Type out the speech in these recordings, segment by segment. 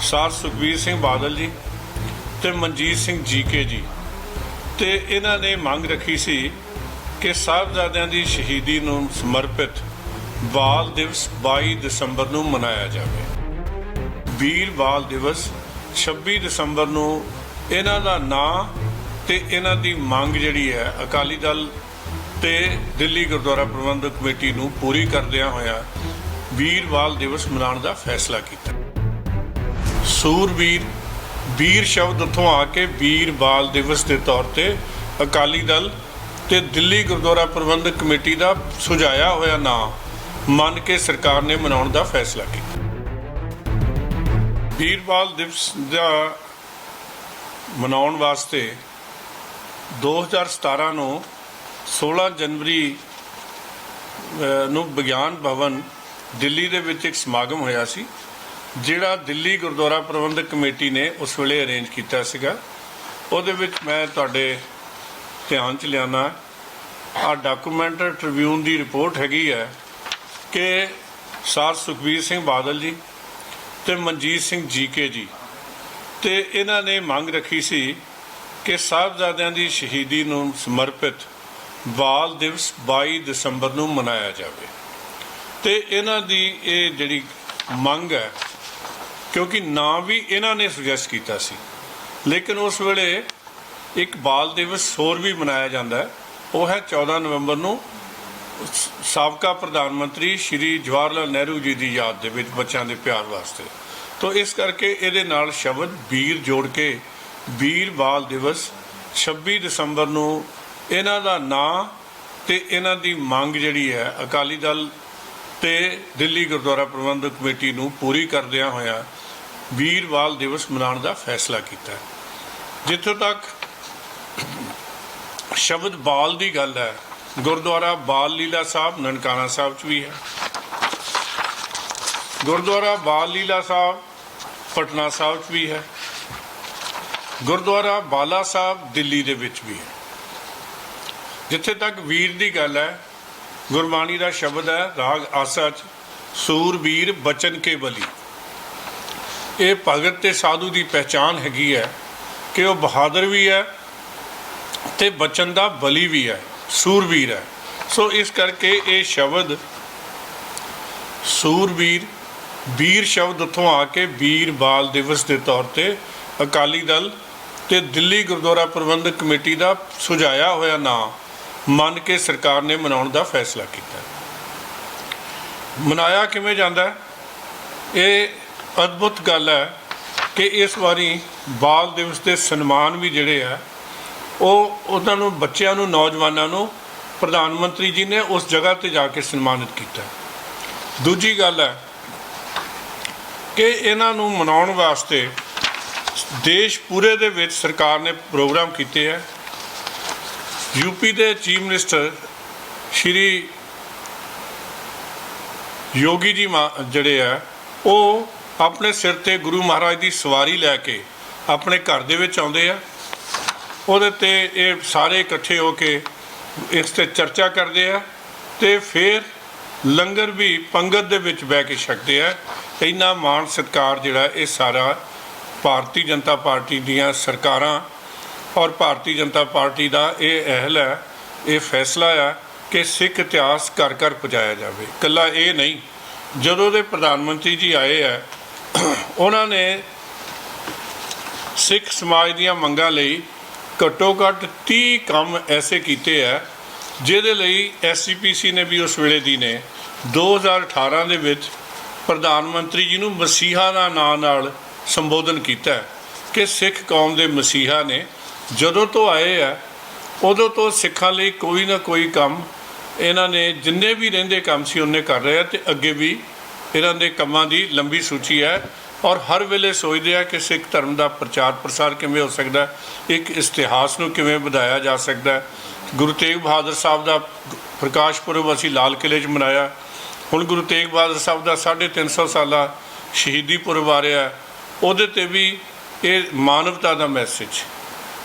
Sir Sukhbir Singh Badal ji ਤੇ Manjeet Singh GK ਜੀ। ਤੇ ਇਹਨਾਂ ਨੇ ਮੰਗ ਰੱਖੀ ਸੀ ਕਿ ਸਾਹਿਬਜ਼ਾਦਿਆਂ ਦੀ ਸ਼ਹੀਦੀ ਨੂੰ ਸਮਰਪਿਤ ਬਾਲ ਦਿਵਸ 22 ਦਸੰਬਰ ਨੂੰ ਮਨਾਇਆ ਜਾਵੇ। ਵੀਰ ਬਾਲ ਦਿਵਸ 26 ਦਸੰਬਰ ਨੂੰ ਇਹਨਾਂ ਦਾ ਨਾਂ ਤੇ ਇਹਨਾਂ ਦੀ ਮੰਗ ਜਿਹੜੀ ਹੈ ਅਕਾਲੀ ਦਲ ਤੇ ਦਿੱਲੀ ਗੁਰਦੁਆਰਾ ਪ੍ਰਬੰਧਕ ਕਮੇਟੀ ਨੂੰ ਪੂਰੀ ਕਰਦਿਆਂ ਹੋਇਆ ਵੀਰ ਬਾਲ ਦਿਵਸ ਮਨਾਉਣ ਦਾ ਫੈਸਲਾ ਕੀਤਾ। ਸੂਰਬੀਰ ਵੀਰ ਸ਼ਬਦ ਉੱਥੋਂ ਆ ਕੇ ਵੀਰ ਬਾਲ ਦਿਵਸ ਦੇ ਤੌਰ ਤੇ ਅਕਾਲੀ ਦਲ ਤੇ ਦਿੱਲੀ ਗੁਰਦੁਆਰਾ ਪ੍ਰਬੰਧਕ ਕਮੇਟੀ ਦਾ ਸੁਝਾਇਆ ਹੋਇਆ ਨਾਂ ਮੰਨ ਕੇ ਸਰਕਾਰ ਨੇ ਮਨਾਉਣ ਦਾ ਫੈਸਲਾ ਕੀਤਾ। ਵੀਰ ਬਾਲ ਦਿਵਸ ਦਾ ਮਨਾਉਣ ਵਾਸਤੇ 2017 ਨੂੰ 16 ਜਨਵਰੀ ਨੂੰ ਵਿਗਿਆਨ ਭਵਨ ਦਿੱਲੀ ਦੇ ਵਿੱਚ ਇੱਕ ਸਮਾਗਮ ਹੋਇਆ ਸੀ। ਜਿਹੜਾ ਦਿੱਲੀ ਗੁਰਦੁਆਰਾ ਪ੍ਰਬੰਧਕ ਕਮੇਟੀ ਨੇ ਉਸ ਵੇਲੇ ਅਰੇਂਜ ਕੀਤਾ ਸੀਗਾ, ਉਹਦੇ ਵਿੱਚ ਮੈਂ ਤੁਹਾਡੇ ਧਿਆਨ ਚ ਲਿਆਣਾ ਆ ਡਾਕੂਮੈਂਟ ਟ੍ਰਿਬਿਊਨ ਦੀ ਰਿਪੋਰਟ ਹੈਗੀ ਹੈ ਕਿ ਸਰ ਸੁਖਬੀਰ ਸਿੰਘ ਬਾਦਲ ਜੀ ਤੇ ਮਨਜੀਤ ਸਿੰਘ ਜੀਕੇ ਜੀ, ਤੇ ਇਹਨਾਂ ਨੇ ਮੰਗ ਰੱਖੀ ਸੀ ਕਿ ਸਾਹਿਬਜ਼ਾਦਿਆਂ ਦੀ ਸ਼ਹੀਦੀ ਨੂੰ ਸਮਰਪਿਤ ਬਾਲ ਦਿਵਸ 22 ਦਸੰਬਰ ਨੂੰ ਮਨਾਇਆ ਜਾਵੇ। ਤੇ ਇਹਨਾਂ ਦੀ ਇਹ ਜਿਹੜੀ ਮੰਗ ਹੈ ਕਿਉਂਕਿ ਨਾਂ ਵੀ ਇਹਨਾਂ ਨੇ ਸੁਜੈਸਟ ਕੀਤਾ ਸੀ। ਲੇਕਿਨ ਉਸ ਵੇਲੇ ਇੱਕ ਬਾਲ ਦਿਵਸ ਹੋਰ ਵੀ ਮਨਾਇਆ ਜਾਂਦਾ ਹੈ। ਉਹ ਹੈ 14 ਨਵੰਬਰ ਨੂੰ ਸਾਬਕਾ ਪ੍ਰਧਾਨ ਮੰਤਰੀ ਸ਼੍ਰੀ ਜਵਾਹਰ ਲਾਲ ਨਹਿਰੂ ਜੀ ਦੀ ਯਾਦ ਦੇ ਵਿੱਚ ਬੱਚਿਆਂ ਦੇ ਪਿਆਰ ਵਾਸਤੇ। ਤੋਂ ਇਸ ਕਰਕੇ ਇਹਦੇ ਨਾਲ ਸ਼ਬਦ ਵੀਰ ਜੋੜ ਕੇ ਵੀਰ ਬਾਲ ਦਿਵਸ 26 ਦਸੰਬਰ ਨੂੰ ਇਹਨਾਂ ਦਾ ਨਾਂ ਤੇ ਇਹਨਾਂ ਦੀ ਮੰਗ ਜਿਹੜੀ ਹੈ ਅਕਾਲੀ ਦਲ ਤੇ ਦਿੱਲੀ ਗੁਰਦੁਆਰਾ ਪ੍ਰਬੰਧਕ ਕਮੇਟੀ ਨੂੰ ਪੂਰੀ ਕਰਦਿਆਂ ਹੋਇਆ ਵੀਰ ਬਾਲ ਦਿਵਸ ਮਨਾਉਣ ਦਾ ਫੈਸਲਾ ਕੀਤਾ ਜਿੱਥੋਂ ਤੱਕ ਸ਼ਬਦ ਬਾਲ ਦੀ ਗੱਲ ਹੈ, ਗੁਰਦੁਆਰਾ ਬਾਲ ਲੀਲਾ ਸਾਹਿਬ ਨਨਕਾਣਾ ਸਾਹਿਬ ਚ ਵੀ ਹੈ। ਗੁਰਦੁਆਰਾ ਬਾਲ ਲੀਲਾ ਸਾਹਿਬ ਪਟਨਾ ਸਾਹਿਬ ਚ ਵੀ ਹੈ। ਗੁਰਦੁਆਰਾ ਬਾਲਾ ਸਾਹਿਬ ਦਿੱਲੀ ਦੇ ਵਿੱਚ ਵੀ ਹੈ। ਜਿੱਥੇ ਤੱਕ ਵੀਰ ਦੀ ਗੱਲ ਹੈ ਗੁਰਬਾਣੀ ਦਾ ਸ਼ਬਦ ਹੈ, ਰਾਗ ਆਸਾ ਚ ਸੂਰਬੀਰ ਬਚਨ ਕੇ ਬਲੀ। ਇਹ ਭਗਤ ਤੇ ਸਾਧੂ ਦੀ ਪਹਿਚਾਨ ਹੈਗੀ ਹੈ ਕਿ ਉਹ ਬਹਾਦਰ ਵੀ ਹੈ ਤੇ ਬਚਨ ਦਾ ਬਲੀ ਵੀ ਹੈ ਸੂਰਬੀਰ ਹੈ। ਸੋ ਇਸ ਕਰਕੇ ਇਹ ਸ਼ਬਦ ਸੂਰਬੀਰ ਵੀਰ ਸ਼ਬਦ ਉੱਥੋਂ ਆ ਕੇ ਵੀਰ ਬਾਲ ਦਿਵਸ ਦੇ ਤੌਰ ਤੇ ਅਕਾਲੀ ਦਲ ਤੇ ਦਿੱਲੀ ਗੁਰਦੁਆਰਾ ਪ੍ਰਬੰਧਕ ਕਮੇਟੀ ਦਾ ਸੁਝਾਇਆ ਹੋਇਆ ਨਾਂ ਮੰਨ ਕੇ ਸਰਕਾਰ ਨੇ ਮਨਾਉਣ ਦਾ ਫੈਸਲਾ ਕੀਤਾ। ਮਨਾਇਆ ਕਿਵੇਂ ਜਾਂਦਾ ਹੈ? ਇਹ ਅਦਭੁਤ ਗੱਲ ਹੈ ਕਿ ਇਸ ਵਾਰੀ ਬਾਲ ਦਿਵਸ ਦੇ ਸਨਮਾਨ ਵੀ ਜਿਹੜੇ ਆ, ਉਹ ਉਹਨਾਂ ਨੂੰ, ਬੱਚਿਆਂ ਨੂੰ, ਨੌਜਵਾਨਾਂ ਨੂੰ ਪ੍ਰਧਾਨ ਮੰਤਰੀ ਜੀ ਨੇ ਉਸ ਜਗ੍ਹਾ ਤੇ ਜਾ ਕੇ ਸਨਮਾਨਿਤ ਕੀਤਾ। ਦੂਜੀ ਗੱਲ ਹੈ ਕਿ ਇਹਨਾਂ ਨੂੰ ਮਨਾਉਣ ਵਾਸਤੇ ਦੇਸ਼ ਪੂਰੇ ਦੇ ਵਿੱਚ ਸਰਕਾਰ ਨੇ ਪ੍ਰੋਗਰਾਮ ਕੀਤੇ ਹੈ। ਯੂਪੀ ਦੇ ਚੀਫ ਮਿਨਿਸਟਰ ਸ਼੍ਰੀ ਯੋਗੀ ਜੀ ਮਾ- ਜਿਹੜੇ ਆ, ਉਹ ਆਪਣੇ ਸਿਰ ਤੇ ਗੁਰੂ ਮਹਾਰਾਜ ਦੀ ਸਵਾਰੀ ਲੈ ਕੇ ਆਪਣੇ ਘਰ ਦੇ ਵਿੱਚ ਆਉਂਦੇ ਆ। ਉਹਦੇ ਤੇ ਇਹ ਸਾਰੇ ਇਕੱਠੇ ਹੋ ਕੇ ਇਸ ਤੇ ਚਰਚਾ ਕਰਦੇ ਆ ਤੇ ਫਿਰ ਲੰਗਰ ਵੀ ਪੰਗਤ ਦੇ ਵਿੱਚ ਬਹਿ ਕੇ ਛਕਦੇ ਆ। ਇੰਨਾ ਮਾਣ ਸਤਿਕਾਰ ਜਿਹੜਾ ਇਹ ਸਾਰਾ ਭਾਰਤੀ ਜਨਤਾ ਪਾਰਟੀ ਦੀਆਂ ਸਰਕਾਰਾਂ ਔਰ ਭਾਰਤੀ ਜਨਤਾ ਪਾਰਟੀ ਦਾ ਇਹ ਅਹਿਲ ਹੈ, ਇਹ ਫੈਸਲਾ ਆ ਕਿ ਸਿੱਖ ਇਤਿਹਾਸ ਘਰ ਘਰ ਪਹੁੰਚਾਇਆ ਜਾਵੇ। ਕੱਲਾ ਇਹ ਨਹੀਂ, ਜਦੋਂ ਦੇ ਪ੍ਰਧਾਨ ਮੰਤਰੀ ਜੀ ਆਏ ਆ, ਉਹਨਾਂ ਨੇ ਸਿੱਖ ਸਮਾਜ ਦੀਆਂ ਮੰਗਾਂ ਲਈ ਘੱਟੋ ਘੱਟ 30 ਕੰਮ ਐਸੇ ਕੀਤੇ ਆ, ਜਿਹਦੇ ਲਈ ਐਸਸੀਪੀਸੀ ਨੇ ਵੀ ਉਸ ਵੇਲੇ ਦੀ ਨੇ। 2018 ਦੇ ਵਿੱਚ ਪ੍ਰਧਾਨ ਮੰਤਰੀ ਜੀ ਨੂੰ ਮਸੀਹਾ ਦਾ ਨਾਂ ਨਾਲ ਸੰਬੋਧਨ ਕੀਤਾ। ਕਿ ਸਿੱਖ ਕੌਮ ਦੇ ਮਸੀਹਾ ਨੇ ਜਦੋਂ ਤੋਂ ਆਏ ਆ ਉਦੋਂ ਤੋਂ ਸਿੱਖਾਂ ਲਈ ਕੋਈ ਨਾ ਕੋਈ ਕੰਮ ਇਹਨਾਂ ਨੇ ਜਿੰਨੇ ਵੀ ਰਹਿੰਦੇ ਕੰਮ ਸੀ ਉਹਨੇ ਕਰ ਰਹੇ ਆ ਤੇ ਅੱਗੇ ਵੀ ਇਹਨਾਂ ਦੇ ਕੰਮਾਂ ਦੀ ਲੰਬੀ ਸੂਚੀ ਹੈ ਔਰ ਹਰ ਵੇਲੇ ਸੋਚਦੇ ਆ ਕਿ ਸਿੱਖ ਧਰਮ ਦਾ ਪ੍ਰਚਾਰ ਪ੍ਰਸਾਰ ਕਿਵੇਂ ਹੋ ਸਕਦਾ ਹੈ, ਇੱਕ ਇਤਿਹਾਸ ਨੂੰ ਕਿਵੇਂ ਵਧਾਇਆ ਜਾ ਸਕਦਾ ਹੈ। ਗੁਰੂ ਤੇਗ ਬਹਾਦਰ ਸਾਹਿਬ ਦਾ ਪ੍ਰਕਾਸ਼ ਪੁਰਬ ਅਸੀਂ ਲਾਲ ਕਿਲੇ 'ਚ ਮਨਾਇਆ ਹੁਣ ਗੁਰੂ ਤੇਗ ਬਹਾਦਰ ਸਾਹਿਬ ਦਾ 350 ਸਾਲਾ ਸ਼ਹੀਦੀ ਪੁਰਬ ਆ ਰਿਹਾ ਉਹਦੇ ਤੇ ਵੀ ਇਹ ਮਾਨਵਤਾ ਦਾ ਮੈਸੇਜ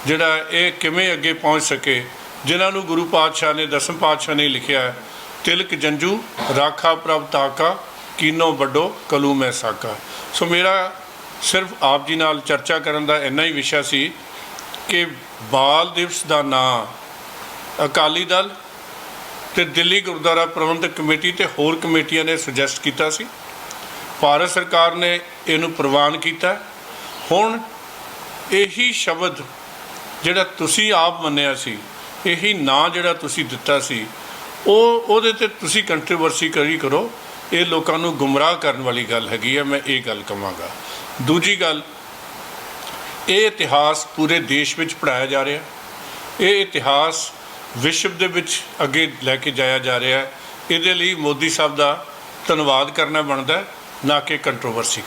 ਜਿਹੜਾ ਇਹ ਕਿਵੇਂ ਅੱਗੇ ਪਹੁੰਚ ਸਕੇ, ਜਿਨ੍ਹਾਂ ਨੂੰ ਗੁਰੂ ਪਾਤਸ਼ਾਹ ਨੇ, ਦਸਮ ਪਾਤਸ਼ਾਹ ਨੇ ਲਿਖਿਆ ਤਿਲਕ ਜੰਜੂ, ਰਾਖਾ ਪ੍ਰਭ ਤਾਕਾ, ਕੀਨੋ ਵੱਡੋ, ਕਲੂ ਮੈਂ ਸਾਕਾ। ਸੋ ਮੇਰਾ ਸਿਰਫ ਆਪ ਜੀ ਨਾਲ ਚਰਚਾ ਕਰਨ ਦਾ ਇੰਨਾ ਹੀ ਵਿਸ਼ਾ ਸੀ ਕਿ ਬਾਲ ਦਿਵਸ ਦਾ ਨਾਂ ਅਕਾਲੀ ਦਲ ਤੇ ਦਿੱਲੀ ਗੁਰਦੁਆਰਾ ਪ੍ਰਬੰਧਕ ਕਮੇਟੀ ਤੇ ਹੋਰ ਕਮੇਟੀਆਂ ਨੇ ਸੁਜੈਸਟ ਕੀਤਾ ਸੀ। ਭਾਰਤ ਸਰਕਾਰ ਨੇ ਇਹਨੂੰ ਪ੍ਰਵਾਨ ਕੀਤਾ। ਹੁਣ ਇਹੀ ਸ਼ਬਦ ਜਿਹੜਾ ਤੁਸੀਂ ਆਪ ਮੰਨਿਆ ਸੀ, ਇਹੀ ਨਾਂ ਜਿਹੜਾ ਤੁਸੀਂ ਦਿੱਤਾ ਸੀ, ਉਹ ਉਹਦੇ ਤੇ ਤੁਸੀਂ ਕੰਟਰੋਵਰਸੀ ਕਰੀ ਕਰੋ। ਇਹ ਲੋਕਾਂ ਨੂੰ ਗੁੰਮਰਾਹ ਕਰਨ ਵਾਲੀ ਗੱਲ ਹੈਗੀ ਹੈ ਮੈਂ ਇਹ ਗੱਲ ਕਵਾਂਗਾ। ਦੂਜੀ ਗੱਲ, ਇਹ ਇਤਿਹਾਸ ਪੂਰੇ ਦੇਸ਼ ਵਿੱਚ ਪੜਾਇਆ ਜਾ ਰਿਹਾ। ਇਹ ਇਤਿਹਾਸ ਵਿਸ਼ਵ ਦੇ ਵਿੱਚ ਅੱਗੇ ਲੈ ਕੇ ਜਾਇਆ ਜਾ ਰਿਹਾ। ਹੈ ਇਹਦੇ ਲਈ ਮੋਦੀ ਸਾਹਿਬ ਦਾ ਧੰਨਵਾਦ ਕਰਨਾ ਬਣਦਾ, ਨਾ ਕਿ ਕੰਟਰੋਵਰਸੀ